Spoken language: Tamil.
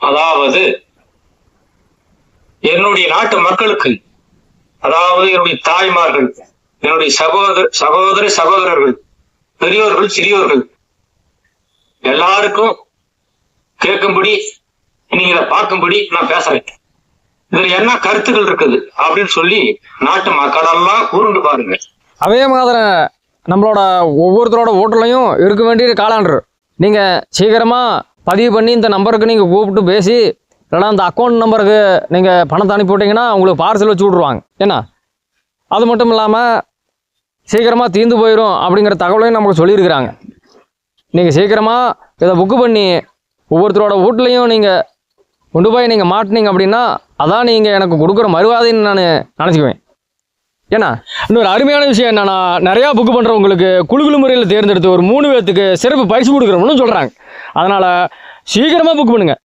அதாவது என்னுடைய நாட்டு மக்களுக்கு அதாவது என்னுடைய தாய்மார்கள் என்னுடைய சகோதர சகோதர சகோதரர்கள் பெரியோர்கள் சிறியோர்கள் எல்லாருக்கும் கேட்கும்படி நீங்க இதை பார்க்கும்படி நான் பேசுறேன். இதுல என்ன கருத்துக்கள் இருக்குது அப்படின்னு சொல்லி நாட்டு மக்களெல்லாம் கூர்ந்து பாருங்க. அதே மாதிரி நம்மளோட ஒவ்வொருத்தரோட ஓட்டுலையும் இருக்க வேண்டிய காலாண்டர் நீங்கள் சீக்கிரமாக பதிவு பண்ணி இந்த நம்பருக்கு நீங்கள் கூப்பிட்டு பேசி இல்லைனா அந்த அக்கௌண்ட் நம்பருக்கு நீங்கள் பணத்தை அனுப்பிவிட்டீங்கன்னா உங்களுக்கு பார்சல் வச்சு விட்ருவாங்க ஏன்னா அது மட்டும் இல்லாமல் சீக்கிரமாக தீர்ந்து போயிடும் அப்படிங்கிற தகவலையும் நமக்கு சொல்லியிருக்கிறாங்க. நீங்கள் சீக்கிரமாக இதை புக்கு பண்ணி ஒவ்வொருத்தரோட வீட்லேயும் நீங்கள் கொண்டு போய் நீங்கள் மாட்டினீங்க அப்படின்னா அதான் நீங்கள் எனக்கு கொடுக்குற மறுவாதைன்னு நான் நினச்சிக்குவேன். ஏன்னா இன்னொரு அருமையான விஷயம் என்னென்னா நிறையா புக் பண்ணுறவங்களுக்கு குழுகுழு முறையில் தேர்ந்தெடுத்து ஒரு மூணு பேர்த்துக்கு சிறப்பு பரிசு கொடுக்குறோம்னு சொல்கிறாங்க அதனால் சீக்கிரமாக புக் பண்ணுங்கள்